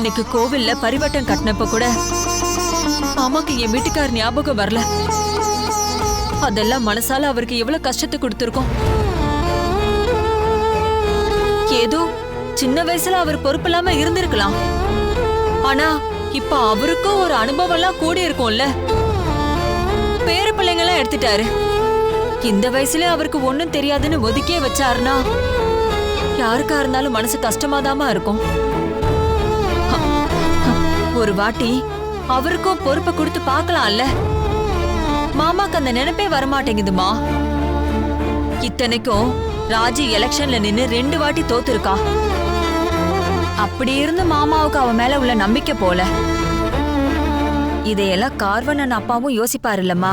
இன்னைக்கு கோவில்ல பரிவட்டம் கட்டினப்ப கூட மாமாக்கு என் வீட்டுக்கார் ஞாபகம் வரல. அதெல்லாம் மனசால அவருக்கு எவ்வளவு கஷ்டத்தை கொடுத்துருக்கோம். ஏதோ சின்ன வயசுல அவர் பொறுப்பில்லாம இருந்திருக்கலாம். ஆனா இப்ப அவருக்கும் ஒரு அனுபவம் எல்லாம் கூடி இருக்கும்ல. பேர பிள்ளைங்கெல்லாம் எடுத்துட்டாரு. இந்த வயசுல அவருக்கு ஒண்ணும் தெரியாதுன்னு ஒதுக்கியே வச்சாருன்னா யாருக்கா இருந்தாலும் மனசு கஷ்டமாதாமா இருக்கும். வாட்டி அவருக்கும் பொறுப்பை கொடுத்து பார்க்கலாம்ல? மாமாக்கு அந்த நினைப்பே வரமாட்டேங்குதுமா? இத்தனைக்கும் ராஜி எலெக்ஷன்ல நின்னு ரெண்டு வாட்டி தோத்துருக்கா. அப்படி இருந்து மாமாவுக்கு அவ மேல உள்ள நம்பிக்கை போல. இதையெல்லாம் கார்வனன் அப்பாவும் யோசிப்பாரு இல்லம்மா